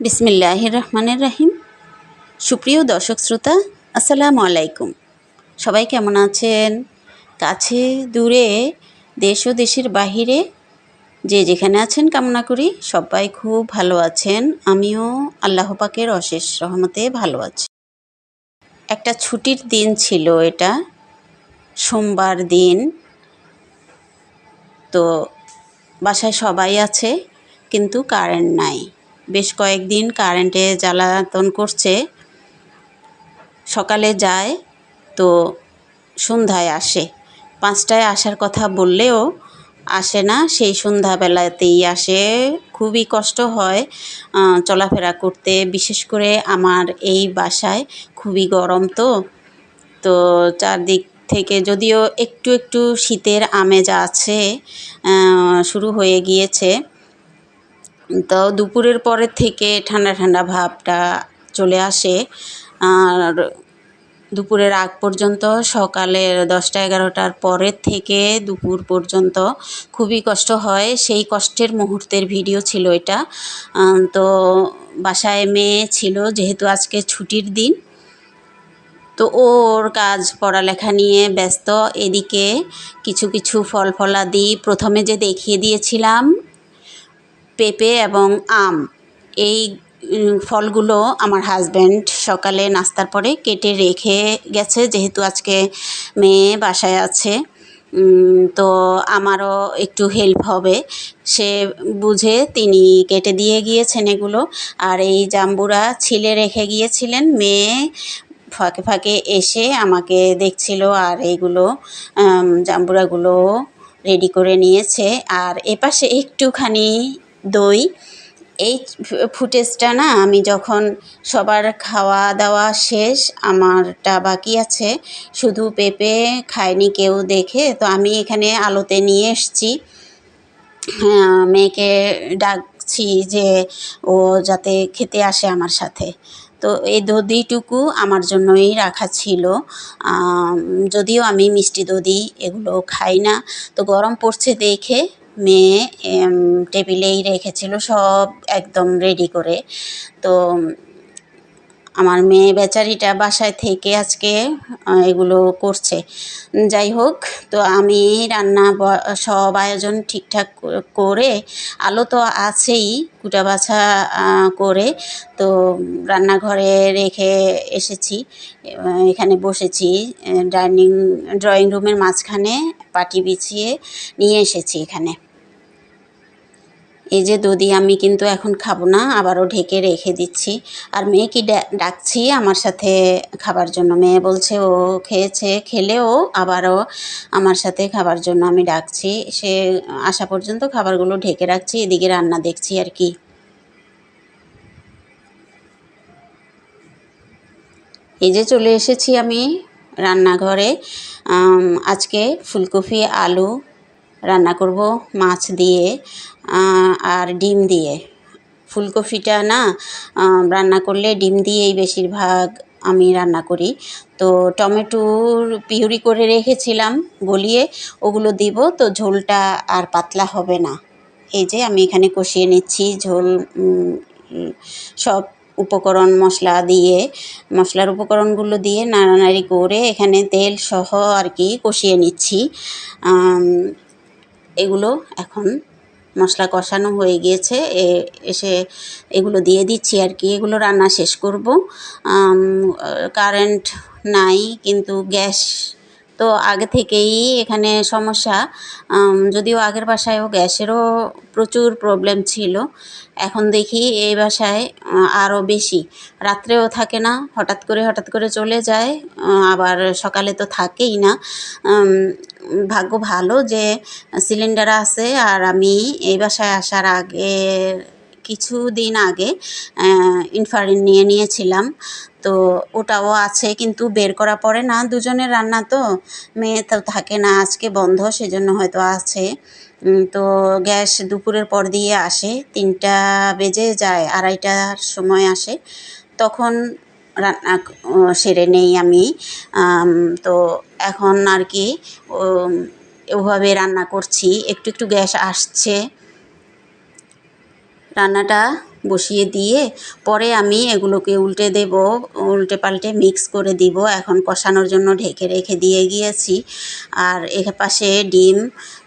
বিসমিল্লাহ রহমানের রাহিম সুপ্রিয় দর্শক শ্রোতা, আসসালামু আলাইকুম। সবাই কেমন আছেন? কাছে, দূরে, দেশ ও দেশের বাহিরে যে যেখানে আছেন, কামনা করি সবাই খুব ভালো আছেন। আমিও আল্লাহ পাকের অশেষ রহমতে ভালো আছি। একটা ছুটির দিন ছিল এটা, সোমবার দিন। তো বাসায় সবাই আছে, কিন্তু কারেন্ট নাই। বেশ কয়েকদিন কারেন্টে জ্বালাতন করছে। সকালে যায় তো সন্ধ্যায় আসে। পাঁচটায় আসার কথা বললেও আসে না, সেই সন্ধ্যাবেলাতেই আসে। খুবই কষ্ট হয় চলাফেরা করতে। বিশেষ করে আমার এই বাসায় খুবই গরম তো। তো চারদিক থেকে যদিও একটু একটু শীতের আমেজ আছে শুরু হয়ে গিয়েছে। তো দুপুরের পরের থেকে ঠান্ডা ঠান্ডা ভাবটা চলে আসে। আর দুপুরের আগ পর্যন্ত সকালে দশটা এগারোটার পরের থেকে দুপুর পর্যন্ত খুবই কষ্ট হয়। সেই কষ্টের মুহূর্তের ভিডিও ছিল এটা। তো বাসায় মেয়ে ছিল, যেহেতু আজকে ছুটির দিন। তো ওর কাজ, পড়ালেখা নিয়ে ব্যস্ত। এদিকে কিছু কিছু ফল ফলাদি প্রথমে যে দেখিয়ে দিয়েছিলাম পেঁপে এবং আম। এই ফলগুলো আমার হাজব্যান্ড সকালে নাস্তার পরে কেটে রেখে গেছে, যেহেতু আজকে মেয়ে বাসায় আছে। তো আমারও একটু হেল্প হবে। সে বুঝে তিনি কেটে দিয়ে গিয়েছেন এগুলো। আর এই জাম্বুরা ছিলে রেখে গিয়েছিলেন। মেয়ে ফাঁকে ফাঁকে এসে আমাকে দেখছিল আর এইগুলো জাম্বুরাগুলো রেডি করে নিয়েছে। আর এপাশে একটুখানি দই। এই ফুটেজটা না আমি যখন সবার খাওয়া দাওয়া শেষ, আমারটা বাকি আছে, শুধু পেঁপে খায়নি কেউ দেখে, তো আমি এখানে আলোতে নিয়ে এসছি। মেয়েকে ডাকছি যে ও যাতে খেতে আসে আমার সাথে। তো এই দধিটুকু আমার জন্যই রাখা ছিল। যদিও আমি মিষ্টি দধি এগুলো খাই না, তো গরম পড়ছে দেখে মেয়ে টেবিলেই রেখেছিল, সব একদম রেডি করে। তো, আমার মেয়ে বেচারিটা বাসায় থেকে আজকে এগুলো করছে। যাই হোক, তো আমি রান্না সব আয়োজন ঠিকঠাক করে, আলো তো আছেই কুটা বাছা করে, তো রান্নাঘরে রেখে এসেছি। এখানে বসেছি ডাইনিং ড্রয়িং রুমের মাঝখানে পাটি বিছিয়ে নিয়ে এসেছি এখানে। এই যে দধি আমি কিন্তু এখন খাব না, আবারও ঢেকে রেখে দিচ্ছি। আর মেয়েকে ডাকছি আমার সাথে খাবার জন্য। মেয়ে বলছে, ও খেয়েছে, খেলেও আবারও আমার সাথে খাবার জন্য আমি ডাকছি। সে আসা পর্যন্ত খাবারগুলো ঢেকে রাখছি, এদিকে রান্না দেখছি আর কি। এই যে চলে এসেছি আমি রান্নাঘরে। আজকে ফুলকপি, আলু রান্না করব, মাছ দিয়ে আর ডিম দিয়ে। ফুলকপিটা না রান্না করলে ডিম দিয়েই বেশিরভাগ আমি রান্না করি। তো টমেটোর পিউরি করে রেখেছিলাম গলিয়ে, ওগুলো দিব, তো ঝোলটা আর পাতলা হবে না। এই যে আমি এখানে কষিয়ে নিচ্ছি ঝোল সব উপকরণ মশলা দিয়ে। মশলার উপকরণগুলো দিয়ে নাড়ানাড়ি করে এখানে তেল সহ আর কি কষিয়ে নিচ্ছি। এগুলো এখন মশলা কষানো হয়ে গিয়েছে। এ, এসে এগুলো দিয়ে দিচ্ছি আর কি। এগুলো রান্না শেষ করব। কারেন্ট নাই, কিন্তু গ্যাস তো আগে থেকেই এখানে সমস্যা। যদিও আগের বাসায়ও গ্যাসেরও প্রচুর প্রবলেম ছিল। এখন দেখি এই বাসায় আরও বেশি। রাত্রেও থাকে না, হঠাৎ করে হঠাৎ করে চলে যায় আবার সকালে তো থাকেই না। ভাগ্য ভালো যে সিলিন্ডার আছে আর আমি এই বাসায় আসার আগে কিছু দিন আগে ইনফারিন নিয়ে নিয়েছিলাম। তো ওটাও আছে, কিন্তু বের করা পড়ে না, দুজনের রান্না তো মেয়ে তো থাকে না, আজকে বন্ধ, সেজন্য হয়তো আছে। তো গ্যাস দুপুরের পর দিয়ে আসে, তিনটা বেজে যায়, আড়াইটার সময় আসে। তখন রান্না সেরে নেই আমি। তো এখন আর কি ওভাবে রান্না করছি, একটু একটু গ্যাস আসছে। রান্নাটা বসিয়ে দিয়ে পরে আমি এগুলোকে উল্টে দেব, উল্টে পাল্টে মিক্স করে দিব। এখন কষানোর জন্য ঢেকে রেখে দিয়ে গিয়েছি। আর এ পাশে ডিম,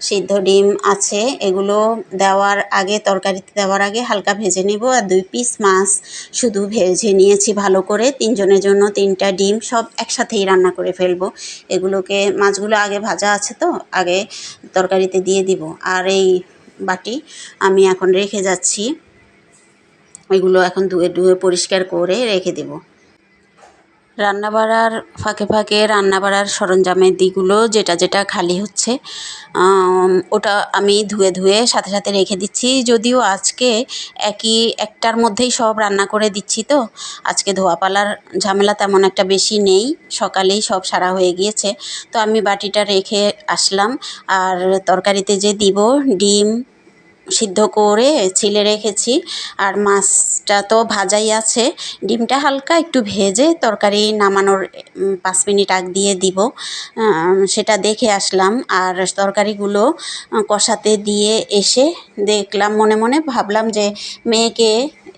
সিদ্ধ ডিম আছে। এগুলো দেওয়ার আগে, তরকারিতে দেওয়ার আগে হালকা ভেজে নেব। আর দুই পিস মাছ শুধু ভেজে নিয়েছি ভালো করে। তিনজনের জন্য তিনটা ডিম সব একসাথেই রান্না করে ফেলব। এগুলোকে, মাছগুলো আগে ভাজা আছে তো, আগে তরকারিতে দিয়ে দিব। আর এই বাটি আমি এখন রেখে যাচ্ছি। এগুলো এখন ধুয়ে ধুয়ে পরিষ্কার করে রেখে দেব। রান্না বাড়ার ফাঁকে ফাঁকে রান্না বাড়ার সরঞ্জামের দিকগুলো যেটা যেটা খালি হচ্ছে ওটা আমি ধুয়ে ধুয়ে সাথে সাথে রেখে দিচ্ছি। যদিও আজকে একই, একটার মধ্যেই সব রান্না করে দিচ্ছি তো। আজকে ধোয়াপালার ঝামেলা তেমন একটা বেশি নেই, সকালেই সব সারা হয়ে গিয়েছে। তো আমি বাটিটা রেখে আসলাম, আর তরকারিতে যে দিব, ডিম সিদ্ধ করে ছিলে রেখেছি। আর মাছটা তো ভাজাই আছে। ডিমটা হালকা একটু ভেজে তরকারি নামানোর পাঁচ মিনিট আগ দিয়ে দিব। সেটা দেখে আসলাম। আর তরকারিগুলো কষাতে দিয়ে এসে দেখলাম, মনে মনে ভাবলাম যে মেয়েকে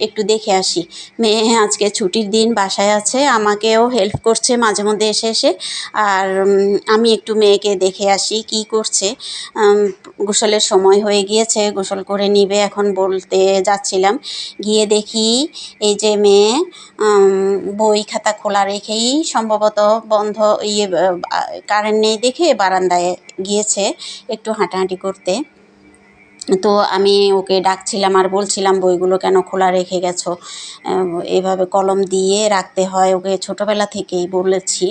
একটু দেখে আসি। মেয়ে আজকে ছুটির দিন বাসায় আছে, আমাকেও হেল্প করছে মাঝে মধ্যে এসে এসে। আর আমি একটু মেয়েকে দেখে আসি কি করছে। গোসলের সময় হয়ে গিয়েছে, গোসল করে নিবে এখন বলতে যাচ্ছিলাম। গিয়ে দেখি এই যে মেয়ে বই খাতা খোলা রেখেই সম্ভবত বন্ধ ইয়ে কারেন্ট নেই দেখে বারান্দায় গিয়েছে একটু হাঁটাহাঁটি করতে। তো আমি ওকে ডাকছিলাম আর বলছিলাম, বইগুলো কেন খোলা রেখে গেছো? এভাবে কলম দিয়ে রাখতে হয় ওকে ছোটোবেলা থেকেই বলেছি।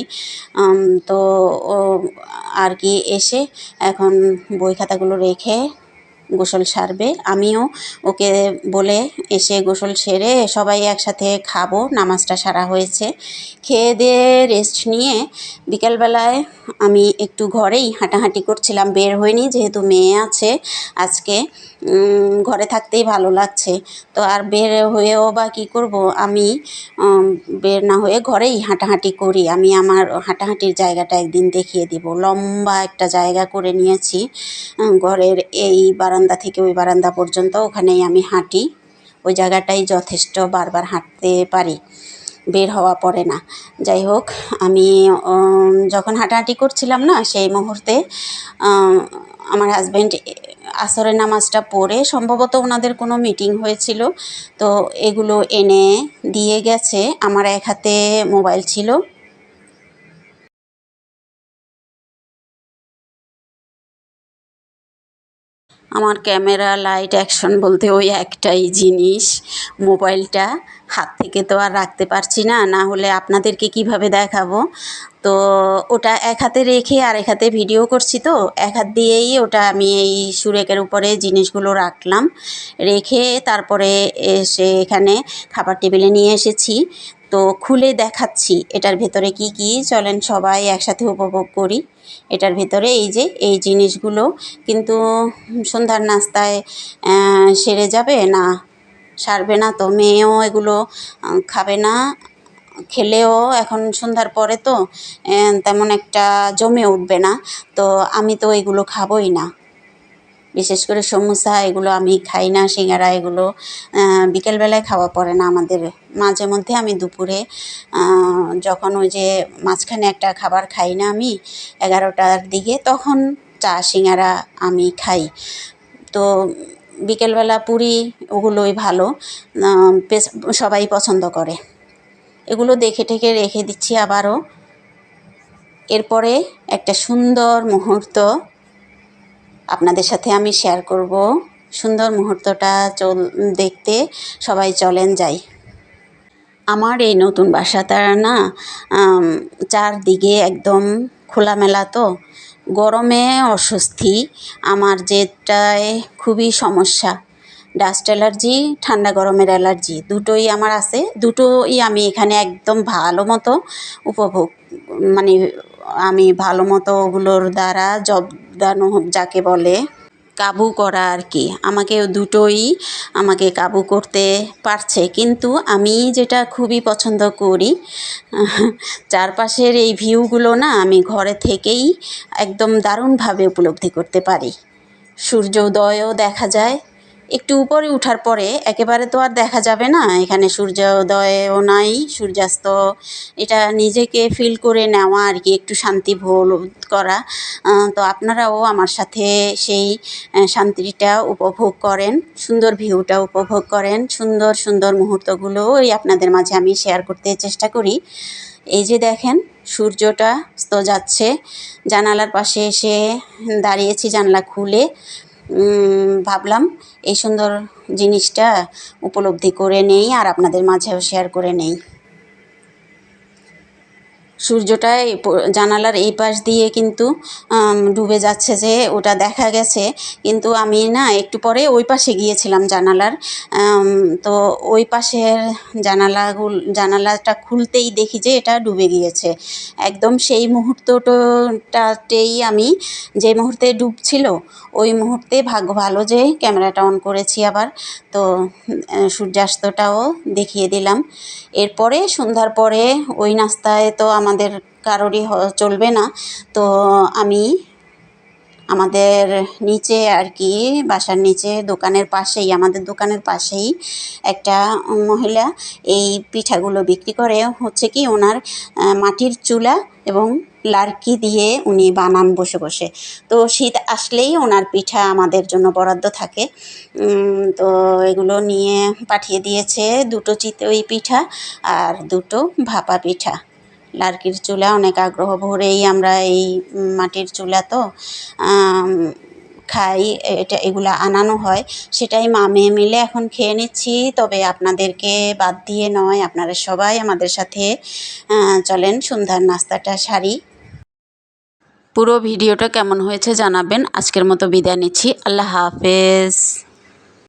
তো ও আর কি এসে এখন বই খাতাগুলো রেখে গোসল সারবে। আমিও ওকে বলে এসে গোসল সেরে সবাই একসাথে খাব, নামাজটা সারা হয়েছে। খেয়ে দিয়ে রেস্ট নিয়ে বিকেলবেলায় আমি একটু ঘরেই হাঁটাহাঁটি করছিলাম, বের হইনি যেহেতু মেয়ে আছে আজকে। ঘরে থাকতেই ভালো লাগছে। তো আর বের হয়েও বা কী করব? আমি বের না হয়ে ঘরেই হাঁটাহাঁটি করি। আমি আমার হাঁটাহাঁটির জায়গাটা একদিন দেখিয়ে দিব। লম্বা একটা জায়গা করে নিয়েছি ঘরের এই বারান্দা থেকে ওই বারান্দা পর্যন্ত ওখানেই আমি হাঁটি। ওই জায়গাটাই যথেষ্ট বারবার হাঁটতে পারি, বের হওয়া পড়ে না। যাই হোক, আমি যখন হাঁটাহাঁটি করছিলাম না, সেই মুহূর্তে আমার হাজব্যান্ড আসরের নামাজটা পড়ে, সম্ভবত ওনাদের কোনো মিটিং হয়েছিল। তো এগুলো এনে দিয়ে গেছে। আমার এক হাতে মোবাইল ছিল। আমার ক্যামেরা, লাইট, অ্যাকশন বলতে ওই একটাই জিনিস। মোবাইলটা হাত থেকে তো আর রাখতে পারছি না না হলে আপনাদেরকে কীভাবে দেখাবো? তো ওটা এক হাতে রেখে আর এক হাতে ভিডিও করছি তো, এক হাত দিয়েই ওটা আমি এই সুরেকের উপরে জিনিসগুলো রাখলাম। রেখে তারপরে এসে এখানে খাবার টেবিলে নিয়ে এসেছি। তো খুলে দেখাচ্ছি, এটার ভেতরে কি কি, চলেন সবাই একসাথে উপভোগ করি। এটার ভেতরে এই যে, এই জিনিসগুলো, কিন্তু সন্ধ্যার নাস্তায় সেরে যাবে না? সারবে না তো? মেয়েও এগুলো খাবে না, খেলেও এখন সন্ধ্যার পরে তো তেমন একটা জমে উঠবে না। তো আমি তো এগুলো খাবই না। বিশেষ করে সমোসা, এগুলো আমি খাই না, সিঙ্গারা এগুলো বিকেলবেলায় খাওয়া পড়ে না আমাদের। মাঝে মধ্যে আমি দুপুরে যখন ওই যে মাঝখানে একটা খাবার খাই না আমি, এগারোটার দিকে, তখন চা, সিঙ্গারা আমি খাই। তো বিকেলবেলা পুরি ওগুলোই ভালো সবাই পছন্দ করে। এগুলো দেখে টেখে রেখে দিচ্ছি আবারও। এরপরে একটা সুন্দর মুহূর্ত আপনাদের সাথে আমি শেয়ার করব। সুন্দর মুহূর্তটা চল, দেখতে সবাই চলেন যাই। আমার এই নতুন বাসাটা না চারদিকে একদম খোলামেলা তো। গরমে অস্বস্তি, আমার যেটায় খুবই সমস্যা। ডাস্ট অ্যালার্জি ঠান্ডা গরমের অ্যালার্জি দুটোই আমার আছে। দুটোই আমি এখানে একদম ভালো মতো উপভোগ মানে আমি ভালো মতো ওগুলোর দ্বারা জবদানো যাকে বলে, কাবু করা আর কি। আমাকে দুটোই আমাকে কাবু করতে পারছে। কিন্তু আমি যেটা খুবই পছন্দ করি, চারপাশের এই ভিউগুলো না আমি ঘরে থেকেই একদম দারুণভাবে উপলব্ধি করতে পারি। সূর্যোদয়ও দেখা যায় একটু উপরে উঠার পরে একেবারে তো আর দেখা যাবে না। এখানে সূর্যোদয়ও নাই, সূর্যাস্ত। এটা নিজেকে ফিল করে নেওয়া আর কি, একটু শান্তি বোধ করা। তো আপনারাও আমার সাথে সেই শান্তিটা উপভোগ করেন, সুন্দর ভিউটা উপভোগ করেন, সুন্দর সুন্দর মুহূর্তগুলো ওই আপনাদের মাঝে আমি শেয়ার করতে চেষ্টা করি। এই যে দেখেন, সূর্যটা অস্ত যাচ্ছে, জানালার পাশে এসে দাঁড়িয়েছি জানলা খুলে। ভাবলাম এই সুন্দর জিনিসটা উপলব্ধি করে নেই আর আপনাদের মাঝেও শেয়ার করে নেই। সূর্যটা জানালার এই পাশ দিয়ে কিন্তু ডুবে যাচ্ছে যে ওটা দেখা গেছে। কিন্তু আমি না একটু পরে ওই পাশে গিয়েছিলাম জানালার। তো ওই পাশের জানালাগুল, জানালাটা খুলতেই দেখি যে এটা ডুবে গিয়েছে। একদম সেই মুহূর্তটাতেই আমি যে মুহূর্তে ডুবছিল, ওই মুহূর্তে ভাগ্য ভালো যে ক্যামেরাটা অন করেছি আবার। তো সূর্যাস্তটাও দেখিয়ে দিলাম। এরপরে সন্ধ্যার পরে ওই নাস্তায় তো আমাদের কারোরই চলবে না। তো আমি আমাদের নিচে আর কি, বাসার নিচে দোকানের পাশেই, আমাদের দোকানের পাশেই একটা মহিলা এই পিঠাগুলো বিক্রি করে। হচ্ছে কি, ওনার মাটির চুলা এবং লার্কি দিয়ে উনি বানান বসে বসে। তো শীত আসলেই ওনার পিঠা আমাদের জন্য বরাদ্দ থাকে। তো এগুলো নিয়ে পাঠিয়ে দিয়েছে দুটো চিতই পিঠা আর দুটো ভাপা পিঠা। লার্কির চুলা, অনেক আগ্রহ ভরেই আমরা এই মাটির চুলা তো খাই, এটা, এগুলো আনানো হয়। সেটাই মা, মেয়ে মিলে এখন খেয়ে নিচ্ছি। তবে আপনাদেরকে বাদ দিয়ে নয়, আপনারা সবাই আমাদের সাথে চলেন সন্ধ্যার নাস্তাটা সারি। পুরো ভিডিওটা কেমন হয়েছে জানাবেন। আজকের মতো বিদায় নিচ্ছি। আল্লাহ হাফেজ।